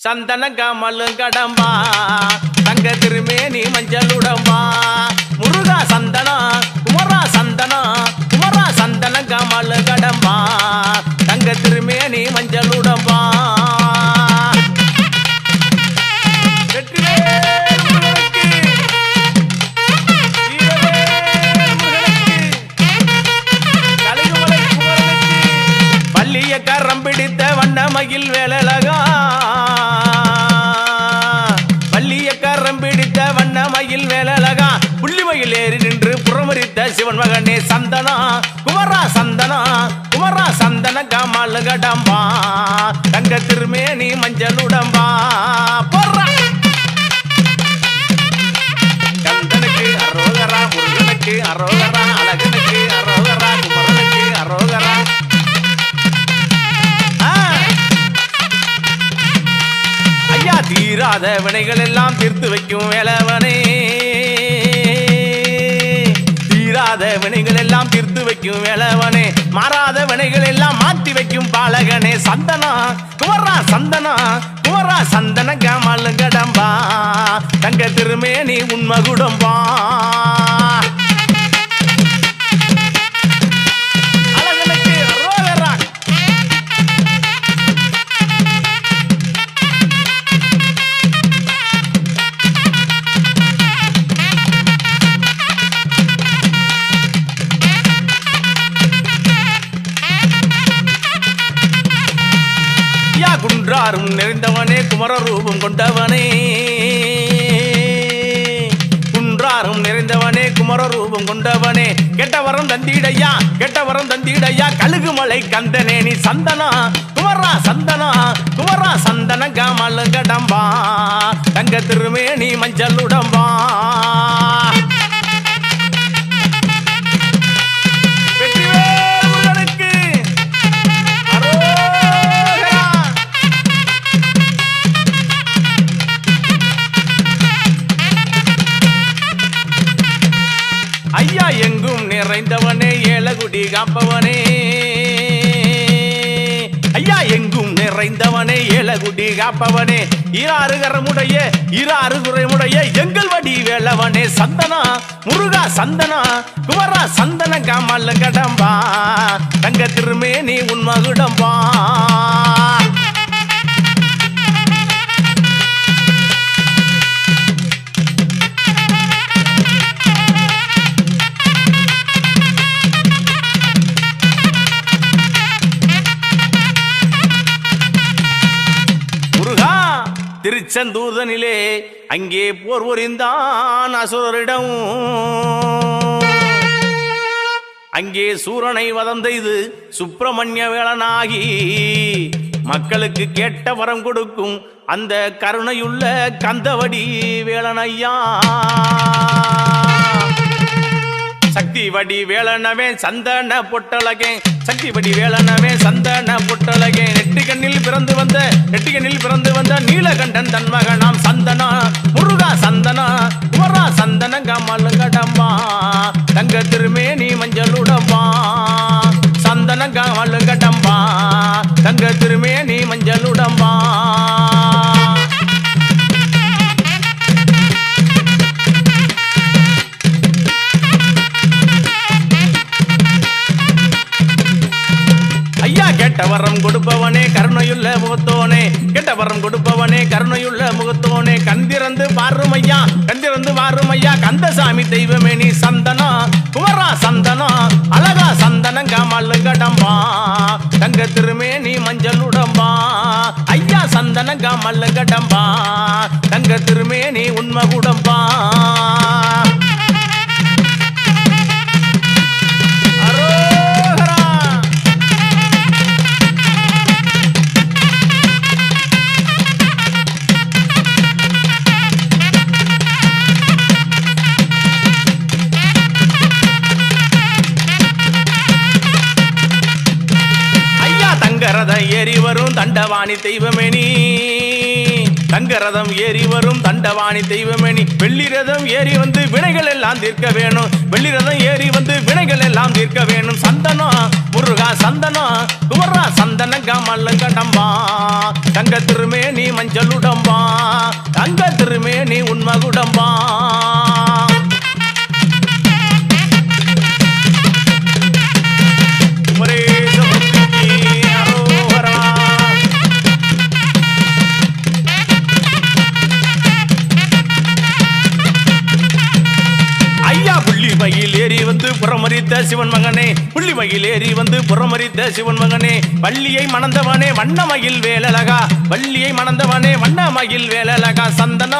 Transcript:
சந்தன கமலும் கடம்பா தங்க திருமேனி மஞ்சள் உடம்பா முருகா சந்தனா குமரா சந்தனா பள்ளிய கரம் பிடித்த வண்ணமயில் வேலழகா. புள்ளிமயில் ஏறி நின்று புறமரித்த சிவன் மகனே சந்தனா. குமரா சந்தனா குமரா சந்தன காமல் கடம்பா தங்க திருமேனி மஞ்சள் உடம்பா போறா. சந்தனுக்கு அரோகரா முருகனுக்கு அரோகரா அழகு. தீராத வினைகள் எல்லாம் தீர்த்து வைக்கும் வேலவனே. தீராத வினைகள் எல்லாம் தீர்த்து வைக்கும் வேலவனே. மாறாத வினைகள் எல்லாம் மாற்றி வைக்கும் பாலகனே. சந்தனா குமரா சந்தனா குமரா சந்தன கமல் கடம்பா தங்க திருமேனி உண்ம குன்றாரும் நிறைந்தவனே குமர ரூபம் கொண்டவனே. குன்றாரும் நிறைந்தவனே குமர ரூபம் கொண்டவனே. கெட்டவரம் தந்திடையா கெட்டவரம் தந்திடையா கழுகுமலை கந்தனே நீ சந்தனா குமரா சந்தனா குமரா சந்தன காமல் கடம்பா தங்க திருமேனி மஞ்சள் உடம்பா குடி காப்பவனே. ஐயா எங்கும் நிறைந்தவனே ஏலகுடி காப்பவனே. இராறு கரமுடைய இராறு குறைமுடைய எங்கள் வடி வேளவனே. சந்தனா முருகா சந்தனா குமரா சந்தன காமல் கடம்பா தங்க நீ உன் மகுடம்பா. திருச்செந்தூதனிலே அங்கே போர் புரிந்தான் அசுரரிடம். அங்கே சூரனை வதம் செய்து சுப்பிரமணிய வேளனாகி மக்களுக்கு கேட்ட வரம் கொடுக்கும் அந்த கருணையுள்ள கந்தவடி வேளனையா வடி வேளனவே சந்தன பொட்டலகே. சக்தி வடி வேளனவே சந்தன பொட்டலகே. நெட்டி கண்ணில் பிறந்து வந்த நெட்டி கண்ணில் பிறந்து வந்த நீலகண்டன் தன் மகனாம் சந்தனா. முருகா சந்தனா குமரா சந்தன கமலுங்கடம்மா. தங்க திருமேனி மஞ்சள் உடம்பா சந்தன கமல் தங்க திருமேனி மஞ்சள் கெட்டவரம் கொடுப்பவனே கருணையுள்ள முகத்தோனே. கெட்டவரம் கொடுப்பவனே கருணையுள்ள முகத்தோனே. கந்திறந்து பாரும் கந்திறந்து பாரும் கந்தசாமி தெய்வமே நீ சந்தனா குமரா சந்தனா அழகா சந்தனம் கமல் கடம்பா. தங்க திருமே நீ மஞ்சள் உடம்பா. ஐயா சந்தனம் கமல் கடம்பா. தங்க திருமே நீ உண்மை குடம்பா வரும் தண்டவாணி தெய்வமே நீ தங்க ரதம் ஏறி வரும் தண்டவாணி தெய்வமேனி. வெள்ளி ரதம் ஏறி வந்து வினைகள் எல்லாம் தீர்க்க வேணும். வெள்ளி ரதம் ஏறி வந்து வினைகள் எல்லாம் தீர்க்க வேணும். சந்தனம் முருகா சந்தனம் குமரா சந்தன கமல்லங்கடம்பா தங்க திருமே நீ மஞ்சள் உடம்பா தங்க திருமே நீ உண்மகுடம்பா. புள்ளி மயில் ஏறி வந்து புறமரித்த சிவன் மகனே புள்ளி மயில் ஏறி வந்து புறமரித்த சிவன் மகனே வள்ளியை மணந்தவனே வண்ணமயில் வேலழகா வள்ளியை மணந்தவனே வண்ணமயில் வேலழகா சந்தன